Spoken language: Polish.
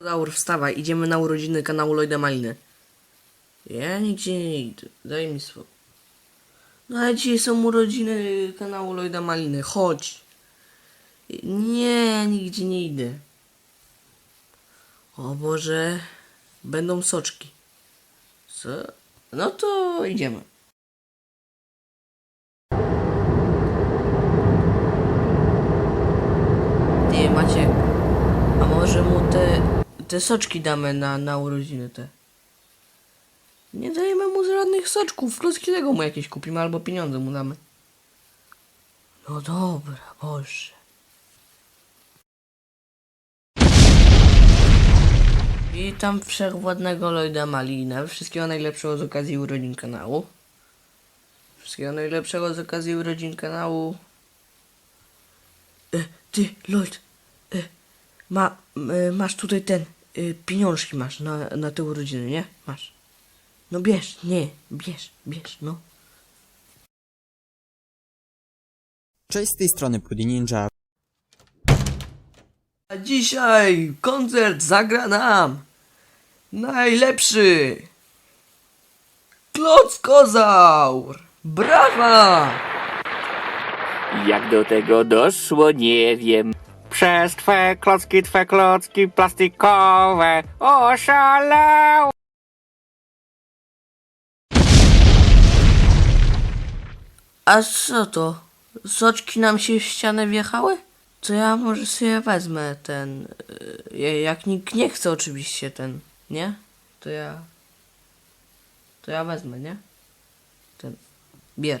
Laur, wstawaj, idziemy na urodziny kanału Lloyda Maliny. Ja nigdzie nie idę, daj mi spokój. No ale dzisiaj są urodziny kanału Lloyda Maliny, chodź. Nie, nigdzie nie idę. O Boże, będą soczki. Co? No to idziemy. Ty Maciek, a może mu te, te soczki damy na, na urodziny te? Nie dajemy mu żadnych soczków, klocki tego mu jakieś kupimy albo pieniądze mu damy. No dobra, Boże. Witam wszechwładnego Lloyda Malina. Wszystkiego najlepszego z okazji urodzin kanału. Wszystkiego najlepszego z okazji urodzin kanału. E, ty, Lloyd, e, ma, e, masz tutaj ten, e, pieniążki masz na, na te urodziny, nie? Masz. No bierz, nie, bierz, bierz, no. Cześć z tej strony Pudy Ninja. A dzisiaj koncert zagra nam najlepszy Klockozaur! Brawa! Jak do tego doszło, nie wiem. Przez twe klocki, twe klocki plastikowe oszalał. A co to? Soczki nam się w ścianę wjechały? To ja może sobie wezmę ten. y, Jak nikt nie chce, oczywiście ten, nie? To ja. To ja wezmę, nie? Ten. Bier.